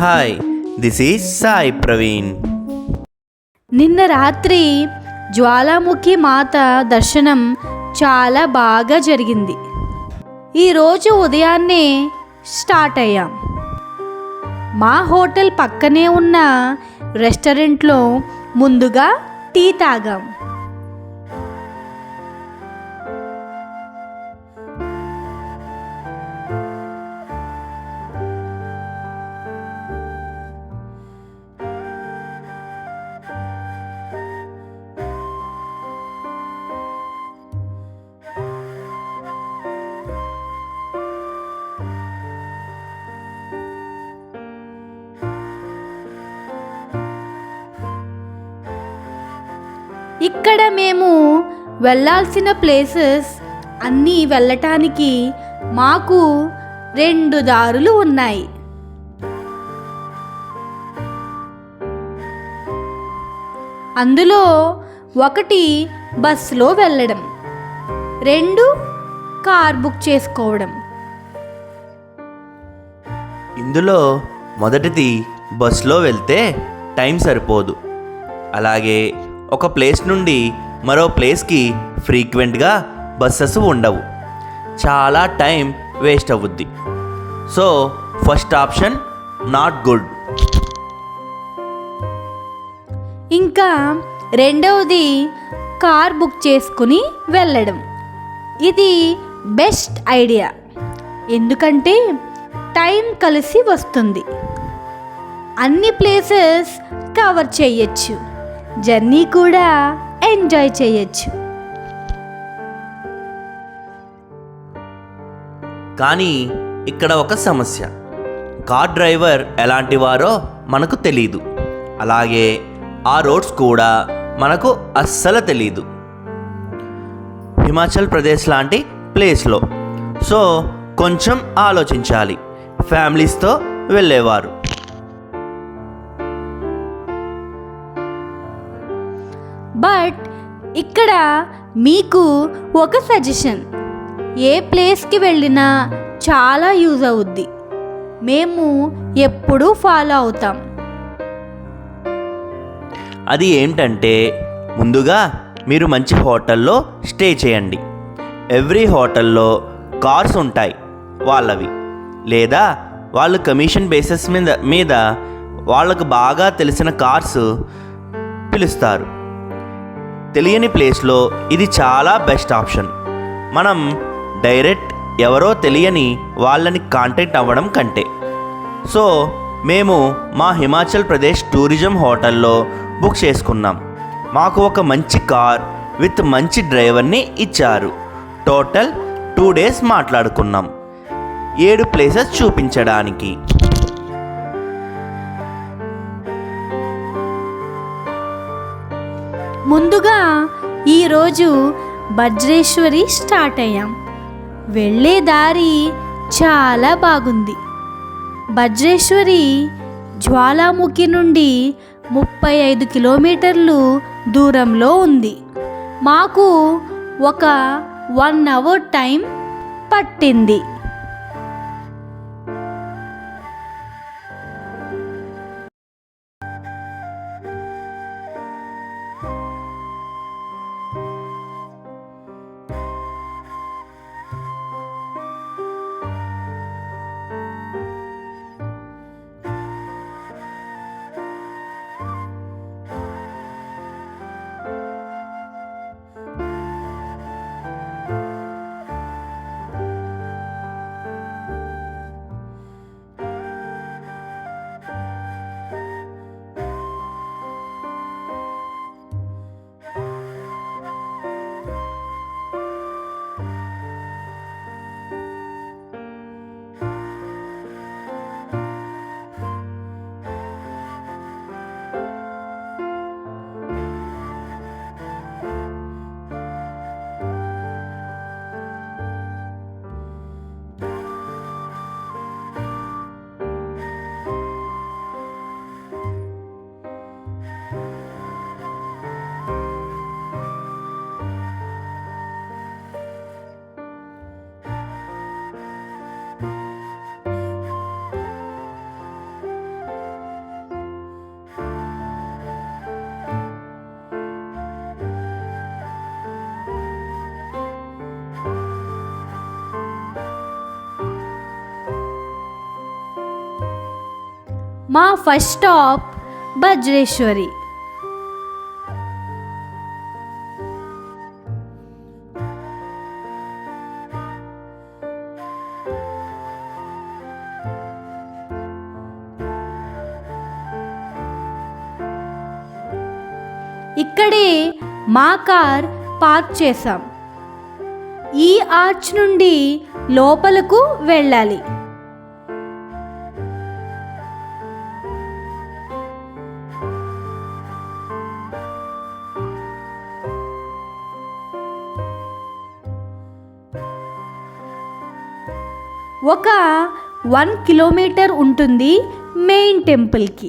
Hi this is Sai Praveen నిన్న రాత్రి జ్వాలాముఖి మాత దర్శనం చాలా బాగా జరిగింది. ఈరోజు ఉదయాన్నే స్టార్ట్ అయ్యాం. మా హోటల్ పక్కనే ఉన్న రెస్టారెంట్లో ముందుగా టీ తాగాం. ఇక్కడ మేము వెళ్ళాల్సిన ప్లేసెస్ అన్నీ వెళ్ళటానికి మాకు రెండు దారులు ఉన్నాయి. అందులో ఒకటి బస్సులో వెళ్ళడం రెండు కార్ బుక్ చేసుకోవడం. ఇందులో మొదటిది బస్సులో వెళ్తే టైం సరిపోదు. అలాగే ఒక ప్లేస్ నుండి మరో ప్లేస్కి ఫ్రీక్వెంట్గా బస్సెస్ ఉండవు. చాలా టైం వేస్ట్ అవుద్ది. So first option not good. ఇంకా రెండవది కార్ బుక్ చేసుకుని వెళ్ళడం. ఇది బెస్ట్ ఐడియా. ఎందుకంటే టైం కలిసి వస్తుంది. అన్ని ప్లేసెస్ కవర్ చేయొచ్చు. జర్నీ కూడా ఎంజాయ్ చేయొచ్చు. కానీ ఇక్కడ ఒక సమస్య. కార్ డ్రైవర్ ఎలాంటి వారో మనకు తెలీదు. అలాగే ఆ రోడ్స్ కూడా మనకు అస్సలు తెలీదు. హిమాచల్ ప్రదేశ్ లాంటి ప్లేస్లో. సో కొంచెం ఆలోచించాలి. ఫ్యామిలీస్తో వెళ్ళేవారు. బట్ ఇక్కడ మీకు ఒక సజెషన్. ఏ ప్లేస్కి వెళ్ళినా చాలా యూజ్ అవుద్ది. మేము ఎప్పుడూ ఫాలో అవుతాం. అది ఏంటంటే ముందుగా మీరు మంచి హోటల్లో స్టే చేయండి. ఎవ్రీ హోటల్లో కార్స్ ఉంటాయి వాళ్ళవి. లేదా వాళ్ళు కమిషన్ బేసిస్ మీద మీద వాళ్ళకు బాగా తెలిసిన కార్స్ పిలుస్తారు. తెలియని ప్లేస్లో ఇది చాలా బెస్ట్ ఆప్షన్. మనం డైరెక్ట్ ఎవరో తెలియని వాళ్ళని కాంటాక్ట్ అవ్వడం కంటే. సో మేము మా హిమాచల్ ప్రదేశ్ టూరిజం హోటల్లో బుక్ చేసుకున్నాం. మాకు ఒక మంచి కార్ విత్ మంచి డ్రైవర్ని ఇచ్చారు. టోటల్ టూ డేస్ మాట్లాడుకున్నాం. ఏడు ప్లేసెస్ చూపించడానికి. ముందుగా ఈరోజు వజ్రేశ్వరి స్టార్ట్ అయ్యాం. వెళ్ళే దారి చాలా బాగుంది. వజ్రేశ్వరి జ్వాలాముఖి నుండి ముప్పై ఐదు కిలోమీటర్లు దూరంలో ఉంది. మాకు ఒక వన్ అవర్ టైం పట్టింది. మా ఫస్ట్ స్టాప్ వజ్రేశ్వరి ఇక్కడే మా కార్ పార్క్ చేశాం. ఈ ఆర్చ్ నుండి లోపలకు వెళ్ళాలి. ఒక వన్ కిలోమీటర్ ఉంటుంది మెయిన్ టెంపుల్కి.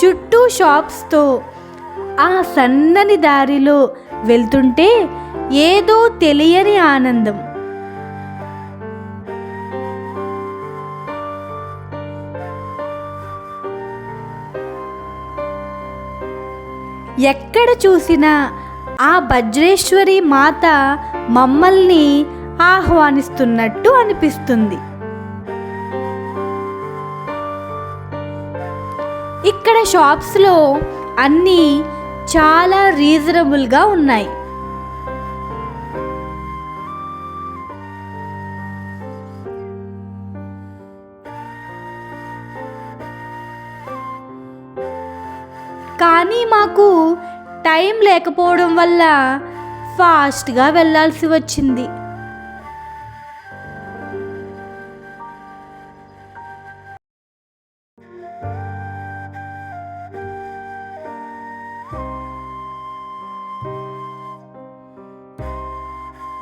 చుట్టూ షాప్స్తో ఆ సన్నని దారిలో వెళ్తుంటే ఏదో తెలియని ఆనందం. ఎక్కడ చూసినా ఆ వజ్రేశ్వరి మాత మమ్మల్ని ఆహ్వానిస్తున్నట్టు అనిపిస్తుంది. ఇక్కడ షాప్స్లో అన్నీ చాలా రీజనబుల్గా ఉన్నాయి. కానీ మాకు టైం లేకపోవడం వల్ల ఫాస్ట్గా వెళ్ళాల్సి వచ్చింది.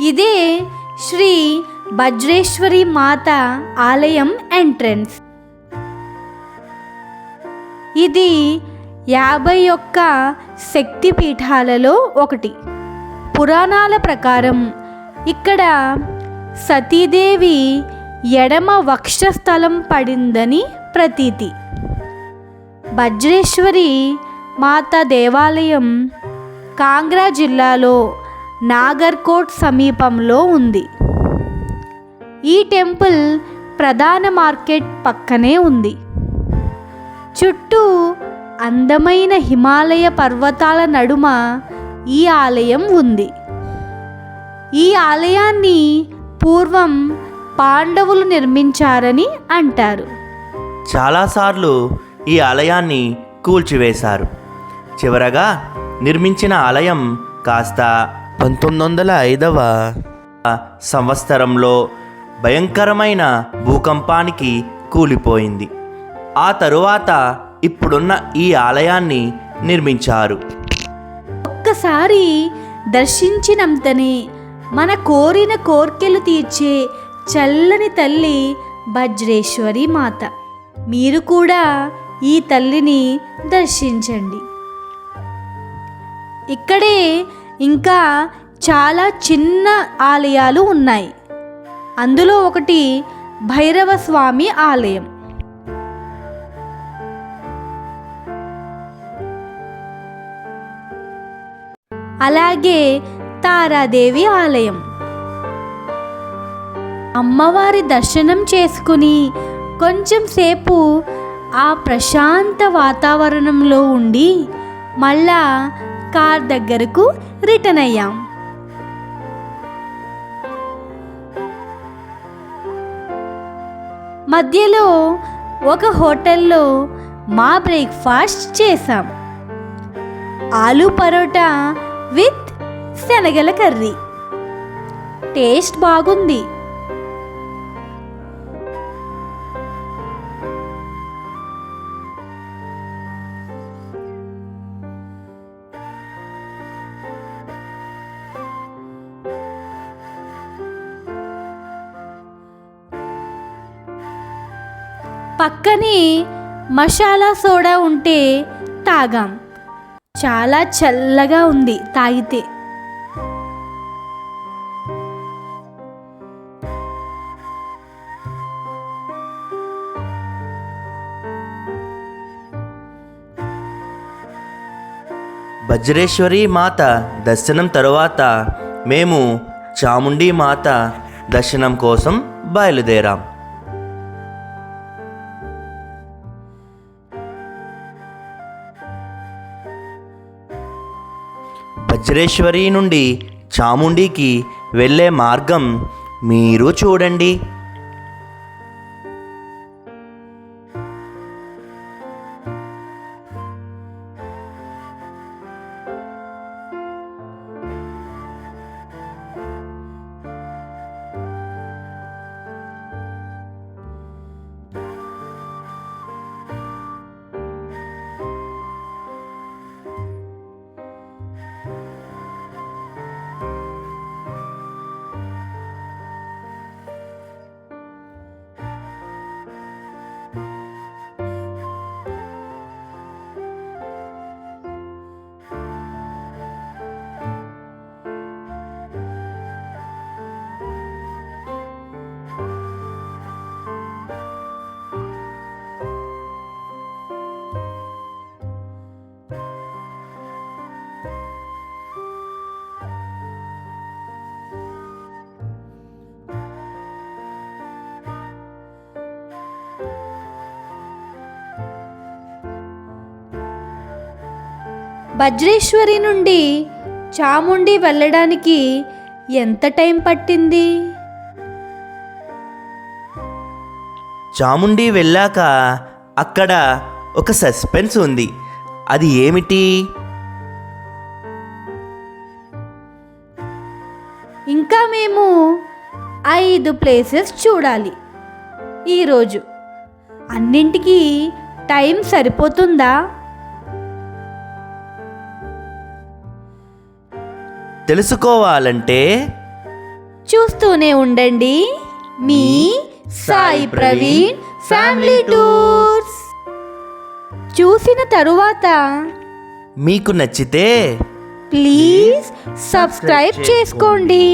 ఇదే శ్రీ వజ్రేశ్వరి మాత ఆలయం ఎంట్రన్స్. ఇది యాభై ఒక్క శక్తి పీఠాలలో ఒకటి. పురాణాల ప్రకారం ఇక్కడ సతీదేవి ఎడమ వక్షస్థలం పడిందని ప్రతీతి. వజ్రేశ్వరి మాత దేవాలయం కాంగ్రా జిల్లాలో నాగర్కోట్ సమీపంలో ఉంది. ఈ టెంపుల్ ప్రధాన మార్కెట్ పక్కనే ఉంది. చుట్టూ అందమైన హిమాలయ పర్వతాల నడుమ ఈ ఆలయం ఉంది. ఈ ఆలయాన్ని పూర్వం పాండవులు నిర్మించారని అంటారు. చాలాసార్లు ఈ ఆలయాన్ని కూల్చివేశారు. చివరగా నిర్మించిన ఆలయం కాస్త పంతొమ్మిది వందల ఐదవ సంవత్సరంలో భయంకరమైన భూకంపానికి కూలిపోయింది. ఆ తరువాత ఇప్పుడున్న ఈ ఆలయాన్ని నిర్మించారు. ఒక్కసారి దర్శించినంతనే మన కోరిన కోర్కెలు తీర్చే చల్లని తల్లి వజ్రేశ్వరి మాత. మీరు కూడా ఈ తల్లిని దర్శించండి. ఇక్కడే ఇంకా చాలా చిన్న ఆలయాలు ఉన్నాయి. అందులో ఒకటి భైరవ స్వామి ఆలయం. అలాగే తారాదేవి ఆలయం. అమ్మవారి దర్శనం చేసుకుని కొంచెం సేపు ఆ ప్రశాంత వాతావరణంలో ఉండి మళ్ళా కార్ దగ్గరకు రిటర్న్ అయ్యాం. మధ్యలో ఒక హోటల్లో మా బ్రేక్ఫాస్ట్ చేసాం ఆలూ పరోటా విత్ శనగల కర్రీ. టేస్ట్ బాగుంది. పక్కనే మసాలా సోడా ఉంటే తాగాం. చాలా చల్లగా ఉంది తాగితే. వజ్రేశ్వరి మాత దర్శనం తరువాత మేము చాముండి మాత దర్శనం కోసం బయలుదేరాం. వజ్రేశ్వరి నుండి చాముండికి వెళ్ళే మార్గం మీరు చూడండి. వజ్రేశ్వరి నుండి చాముండి వెళ్ళడానికి ఎంత టైం పట్టింది? చాముండి వెళ్ళాక అక్కడ ఒక సస్పెన్స్ ఉంది. అది ఏమిటి? ఇంకా మేము ఐదు ప్లేసెస్ చూడాలి. ఈరోజు అన్నింటికీ టైం సరిపోతుందా? తెలుసుకోవాలంటే చూస్తూనే ఉండండి. మీ సాయి ప్రవీణ్ ఫ్యామిలీ టూర్స్. చూసిన తరువాత మీకు నచ్చితే ప్లీజ్ సబ్స్క్రైబ్ చేసుకోండి.